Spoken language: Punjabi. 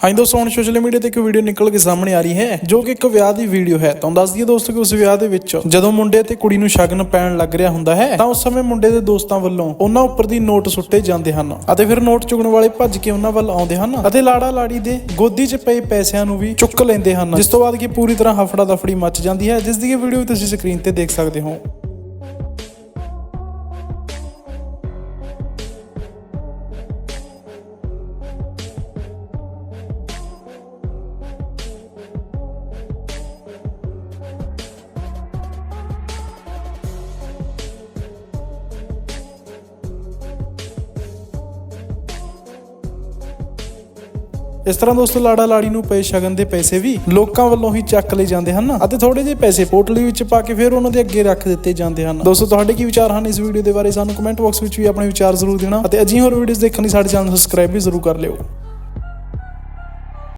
ਹਾਂਜੀ ਦੋਸਤੋ ਹੁਣ ਸੋਸ਼ਲ ਮੀਡੀਆ ਤੇ ਇੱਕ ਵੀਡੀਓ ਨਿਕਲ ਕੇ ਸਾਹਮਣੇ ਆ ਰਹੀ ਹੈ ਜੋ ਕਿ ਇੱਕ ਵਿਆਹ ਦੀ ਵੀਡੀਓ ਹੈ ਤੁਹਾਨੂੰ ਦੱਸ ਦਈਏ ਦੋਸਤੋ ਕਿ ਉਸ ਵਿਆਹ ਦੇ ਵਿੱਚ ਜਦੋਂ ਮੁੰਡੇ ਤੇ ਕੁੜੀ ਨੂੰ ਸ਼ਗਨ ਪੈਣ ਲੱਗ ਰਿਹਾ ਹੁੰਦਾ ਹੈ ਤਾਂ ਉਸ ਸਮੇਂ ਮੁੰਡੇ ਦੇ ਦੋਸਤਾਂ ਵੱਲੋਂ ਉਹਨਾਂ ਉੱਪਰ ਦੀ ਨੋਟ ਸੁੱਟੇ ਜਾਂਦੇ ਹਨ ਅਤੇ ਫਿਰ ਨੋਟ ਚੁਗਣ ਵਾਲੇ ਭੱਜ ਕੇ ਉਹਨਾਂ ਵੱਲ ਆਉਂਦੇ ਹਨ ਅਤੇ ਲਾੜਾ ਲਾੜੀ ਦੇ ਗੋਦੀ 'ਚ ਪਏ ਪੈਸਿਆਂ ਨੂੰ ਵੀ ਚੁੱਕ ਲੈਂਦੇ ਹਨ ਜਿਸ ਤੋਂ ਬਾਅਦ ਕਿ ਪੂਰੀ ਤਰ੍ਹਾਂ ਹਫੜਾ ਦਫੜੀ ਮਚ ਜਾਂਦੀ ਹੈ ਜਿਸ ਦੀ ਇਹ ਵੀਡੀਓ ਤੁਸੀਂ ਸਕਰੀਨ ਤੇ ਦੇਖ ਸਕਦੇ ਹੋ ਇਸ ਤਰ੍ਹਾਂ ਦੋਸਤੋ ਲਾੜਾ ਲਾੜੀ ਨੂੰ ਪਏ ਸ਼ਗਨ ਦੇ ਪੈਸੇ ਵੀ ਲੋਕਾਂ ਵੱਲੋਂ ਹੀ ਚੱਕ ਲਏ ਜਾਂਦੇ ਹਨ ਅਤੇ ਥੋੜੇ ਜਿਹੇ ਪੈਸੇ ਪੋਟਲੀ ਵਿੱਚ ਪਾ ਕੇ ਫਿਰ ਉਹਨਾਂ ਦੇ ਅੱਗੇ ਰੱਖ ਦਿੱਤੇ ਜਾਂਦੇ ਹਨ। ਦੋਸਤੋ, ਤੁਹਾਡੇ ਕੀ ਵਿਚਾਰ ਹਨ ਇਸ ਵੀਡੀਓ ਦੇ ਬਾਰੇ? ਸਾਨੂੰ ਕਮੈਂਟ ਬਾਕਸ ਵਿੱਚ ਵੀ ਆਪਣੇ ਵਿਚਾਰ ਜ਼ਰੂਰ ਦੇਣਾ ਅਤੇ ਅਜਿਹੀ ਹੋਰ ਵੀਡੀਓਜ਼ ਦੇਖਣ ਲਈ ਸਾਡੇ ਚੈਨਲ ਨੂੰ ਸਬਸਕ੍ਰਾਈਬ ਵੀ ਜ਼ਰੂਰ ਕਰ ਲਿਓ।